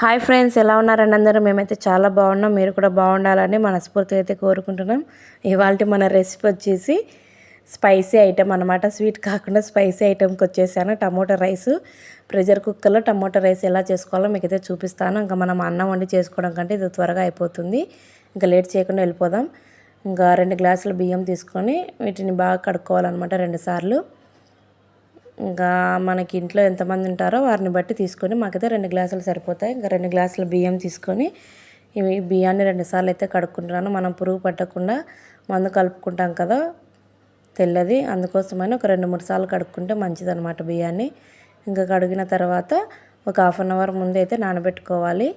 Hi friends ఎలా ఉన్నారండి అందరూ? మేమైతే చాలా బాగున్నాం. మీరు కూడా బాగుండాలని మనస్ఫూర్తిగా అయితే కోరుకుంటున్నాం. ఇవాళ మన రెసిపీ వచ్చేసి స్పైసీ ఐటెం అనమాట స్వీట్ కాకుండా స్పైసీ ఐటెంకి వచ్చేసాను. Tomato rice. ప్రెషర్ కుక్కర్లో టమోటా రైస్ ఎలా చేసుకోవాలో మీకు అయితే చూపిస్తాను. ఇంకా మనం అన్నం వండి చేసుకోవడం కంటే ఇది త్వరగా అయిపోతుంది. ఇంకా లేట్ చేయకుండా వెళ్ళిపోదాం. ఇంకా రెండు గ్లాసుల బియ్యం తీసుకొని వీటిని బాగా కడుక్కోవాలన్నమాట రెండు సార్లు. ఇంకా మనకి ఇంట్లో ఎంతమంది ఉంటారో వారిని బట్టి తీసుకొని మాకైతే రెండు గ్లాసులు సరిపోతాయి. ఇంకా రెండు గ్లాసుల బియ్యం తీసుకొని ఇవి బియ్యాన్ని రెండుసార్లు అయితే కడుక్కుంటున్నాను మనం పురుగు పట్టకుండా మందు కలుపుకుంటాం కదా తెల్లది. అందుకోసమని ఒక రెండు మూడు సార్లు కడుక్కుంటే మంచిదనమాట బియ్యాన్ని. ఇంకా కడిగిన తర్వాత ఒక హాఫ్ అన్ అవర్ ముందు అయితే నానబెట్టుకోవాలి.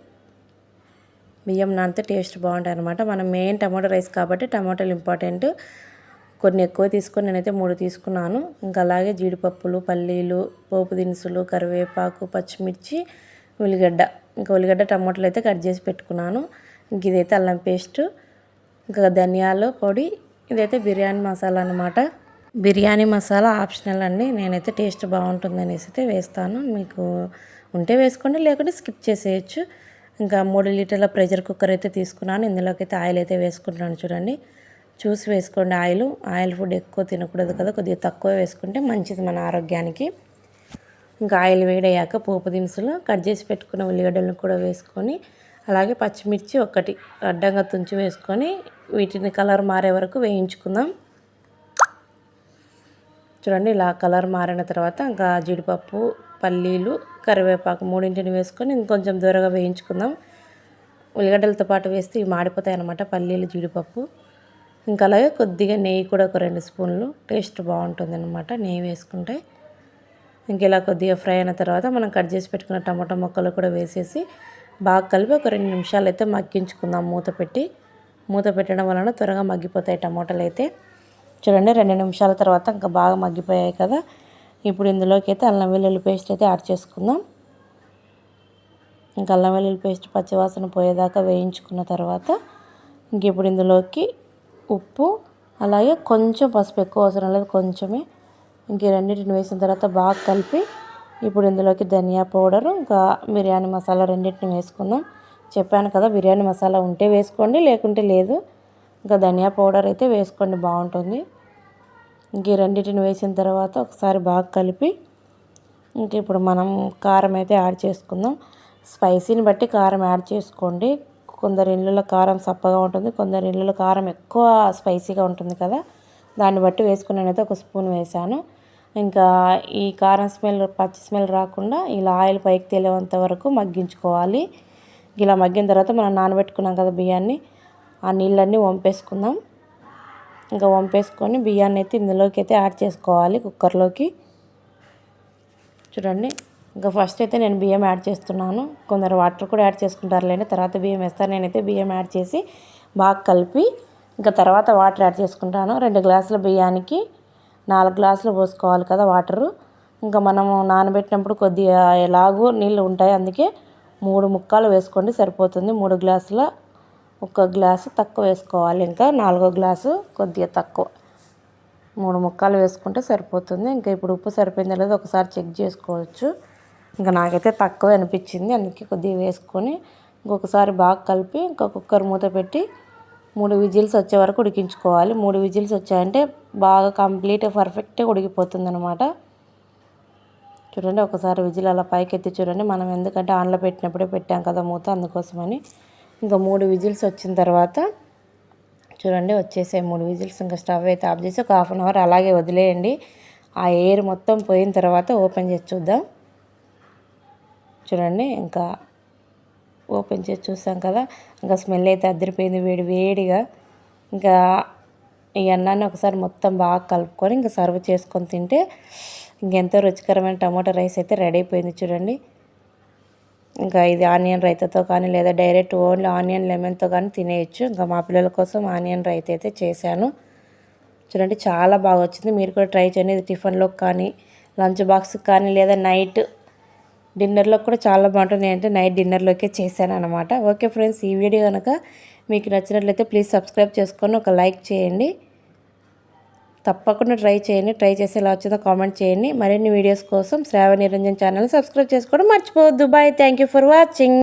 బియ్యం నానితే టేస్ట్ బాగుంటాయి అనమాట మనం మెయిన్ టమాటో రైస్ కాబట్టి టమాటోలు ఇంపార్టెంట్. కొన్ని ఎక్కువ తీసుకొని నేనైతే మూడు తీసుకున్నాను. ఇంకా అలాగే జీడిపప్పులు పల్లీలు పోపు దినుసులు కరివేపాకు పచ్చిమిర్చి ఉల్లిగడ్డ. ఇంకా ఉల్లిగడ్డ టమాటాలు అయితే కట్ చేసి పెట్టుకున్నాను. ఇంక ఇదైతే అల్లం పేస్ట్ ఇంకా ధనియాల పొడి ఇదైతే బిర్యానీ మసాలా అనమాట బిర్యానీ మసాలా ఆప్షనల్ అండి. నేనైతే టేస్ట్ బాగుంటుంది అనేసి అయితే వేస్తాను. మీకు ఉంటే వేసుకోండి లేకుంటే స్కిప్ చేసేయచ్చు. ఇంకా మూడు లీటర్ల ప్రెషర్ కుక్కర్ అయితే తీసుకున్నాను. ఇందులోకి అయితే ఆయిల్ అయితే వేసుకుంటున్నాను చూడండి. చూసి వేసుకోండి ఆయిల్. ఆయిల్ ఫుడ్ ఎక్కువ తినకూడదు కదా కొద్దిగా తక్కువ వేసుకుంటే మంచిది మన ఆరోగ్యానికి. ఇంకా ఆయిల్ వేడయ్యాక పోపు దినుసులు కట్ చేసి పెట్టుకున్న ఉల్లిగడ్డలను కూడా వేసుకొని అలాగే పచ్చిమిర్చి ఒకటి అడ్డంగా తుంచి వేసుకొని వీటిని కలర్ మారే వరకు వేయించుకుందాం. చూడండి ఇలా కలర్ మారిన తర్వాత ఇంకా జీడిపప్పు పల్లీలు కరివేపాకు మూడింటిని వేసుకొని ఇంకొంచెం దూరగా వేయించుకుందాం. ఉల్లిగడ్డలతో పాటు వేస్తే ఇవి మాడిపోతాయి అన్నమాట పల్లీలు జీడిపప్పు. ఇంకా అలాగే కొద్దిగా నెయ్యి కూడా ఒక రెండు స్పూన్లు. టేస్ట్ బాగుంటుంది అనమాట నెయ్యి వేసుకుంటే ఇంక ఇలా కొద్దిగా ఫ్రై అయిన తర్వాత మనం కట్ చేసి పెట్టుకున్న టమాటా ముక్కలు కూడా వేసేసి బాగా కలిపి ఒక రెండు నిమిషాలు అయితే మగ్గించుకుందాం మూత పెట్టి. మూత పెట్టడం వలన త్వరగా మగ్గిపోతాయి టమాటాలు అయితే. చూడండి రెండు నిమిషాల తర్వాత ఇంకా బాగా మగ్గిపోయాయి కదా. ఇప్పుడు ఇందులోకి అయితే అల్లం వెల్లుల్లి పేస్ట్ అయితే యాడ్ చేసుకుందాం. ఇంకా అల్లం వెల్లుల్లి పేస్ట్ పచ్చివాసన పోయేదాకా వేయించుకున్న తర్వాత ఇంక ఇప్పుడు ఇందులోకి ఉప్పు అలాగే కొంచెం పసుపు ఎక్కువ అవసరం లేదు కొంచెమే. ఇంక రెండింటిని వేసిన తర్వాత బాగా కలిపి ఇప్పుడు ఇందులోకి ధనియా పౌడర్ ఇంకా బిర్యానీ మసాలా రెండింటిని వేసుకుందాం. చెప్పాను కదా బిర్యానీ మసాలా ఉంటే వేసుకోండి లేకుంటే లేదు. ఇంకా ధనియా పౌడర్ అయితే వేసుకోండి బాగుంటుంది. ఇంక ఈ రెండింటిని వేసిన తర్వాత ఒకసారి బాగా కలిపి ఇంక ఇప్పుడు మనం కారం అయితే యాడ్ చేసుకుందాం. స్పైసీని బట్టి కారం యాడ్ చేసుకోండి. కొందరి ఇళ్ళలో కారం సప్పగా ఉంటుంది కొందరి ఇళ్ళలో కారం ఎక్కువ స్పైసీగా ఉంటుంది కదా. దాన్ని బట్టి వేసుకున్నానైతే ఒక స్పూన్ వేసాను ఇంకా ఈ కారం స్మెల్ పచ్చి స్మెల్ రాకుండా ఇలా ఆయిల్ పైకి తేలేంత వరకు మగ్గించుకోవాలి. ఇలా మగ్గిన తర్వాత మనం నానబెట్టుకున్నాం కదా బియ్యాన్ని ఆ నీళ్ళన్నీ వంపేసుకుందాం. ఇంకా వంపేసుకొని బియ్యాన్ని అయితే ఇందులోకి అయితే యాడ్ చేసుకోవాలి కుక్కర్లోకి. చూడండి. ఇంకా ఫస్ట్ అయితే నేను బియ్యం యాడ్ చేస్తున్నాను. కొందరు వాటర్ కూడా యాడ్ చేసుకుంటారు లేని తర్వాత బియ్యం వేస్తాను నేనైతే బియ్యం యాడ్ చేసి బాగా కలిపి ఇంకా తర్వాత వాటర్ యాడ్ చేసుకుంటాను. రెండు గ్లాసుల బియ్యానికి నాలుగు గ్లాసులు పోసుకోవాలి కదా వాటరు. ఇంకా మనము నానబెట్టినప్పుడు కొద్దిగా ఎలాగూ నీళ్ళు ఉంటాయి. అందుకే మూడు ముక్కలు వేసుకోండి సరిపోతుంది. మూడు గ్లాసుల ఒక గ్లాసు తక్కువ వేసుకోవాలి. ఇంకా నాలుగో గ్లాసు కొద్దిగా తక్కువ. మూడు ముక్కలు వేసుకుంటే సరిపోతుంది. ఇంకా ఇప్పుడు ఉప్పు సరిపోయిందో లేదో ఒకసారి చెక్ చేసుకోవచ్చు. ఇంకా నాకైతే తక్కువ అనిపించింది. అందుకే కొద్దిగా వేసుకొని ఇంకొకసారి బాగా కలిపి ఇంకా కుక్కర్ మూత పెట్టి మూడు విజిల్స్ వచ్చే వరకు ఉడికించుకోవాలి. మూడు విజిల్స్ వచ్చాయంటే బాగా కంప్లీట్ పర్ఫెక్ట్గా ఉడికిపోతుంది అనమాట చూడండి ఒకసారి విజిల్ అలా పైకి ఎత్తి చూడండి. మనం ఎందుకంటే ఆన్లో పెట్టినప్పుడే పెట్టాం కదా మూత అందుకోసమని. ఇంకా మూడు విజిల్స్ వచ్చిన తర్వాత చూడండి వచ్చేసాయి మూడు విజిల్స్. ఇంకా స్టవ్ అయితే ఆఫ్ చేసి ఒక హాఫ్ అన్ అవర్ అలాగే వదిలేయండి. ఆ ఎయిర్ మొత్తం పోయిన తర్వాత ఓపెన్ చేసి చూద్దాం. చూడండి. ఇంకా ఓపెన్ చేసి చూసాం కదా. ఇంకా స్మెల్ అయితే అద్దరిపోయింది వేడి వేడిగా. ఇంకా ఈ అన్నాన్ని ఒకసారి మొత్తం బాగా కలుపుకొని ఇంకా సర్వ్ చేసుకొని తింటే ఇంకెంతో రుచికరమైన టమాటో రైస్ అయితే రెడీ అయిపోయింది చూడండి. ఇంకా ఇది ఆనియన్ రైతాతో కానీ లేదా డైరెక్ట్ ఓన్లీ ఆనియన్ లెమన్తో కానీ తినేయచ్చు. ఇంకా మా పిల్లల కోసం ఆనియన్ రైత అయితే చేశాను. చూడండి చాలా బాగా వచ్చింది. మీరు కూడా ట్రై చేయండి. ఇది టిఫిన్లోకి కానీ లంచ్ బాక్స్కి కానీ లేదా నైట్ డిన్నర్లో కూడా చాలా బాగుంటుంది అంటే నైట్ డిన్నర్లోకే చేశాను అనమాట ఓకే ఫ్రెండ్స్ ఈ వీడియో కనుక మీకు నచ్చినట్లయితే ప్లీజ్ సబ్స్క్రైబ్ చేసుకొని ఒక లైక్ చేయండి. తప్పకుండా ట్రై చేయండి. ట్రై చేసి ఎలా వచ్చిందో కామెంట్ చేయండి. మరిన్ని వీడియోస్ కోసం శ్రావణ నిరంజన్ ఛానల్ సబ్స్క్రైబ్ చేసుకోవడం మర్చిపోవద్దు. బాయ్. Thank for watching.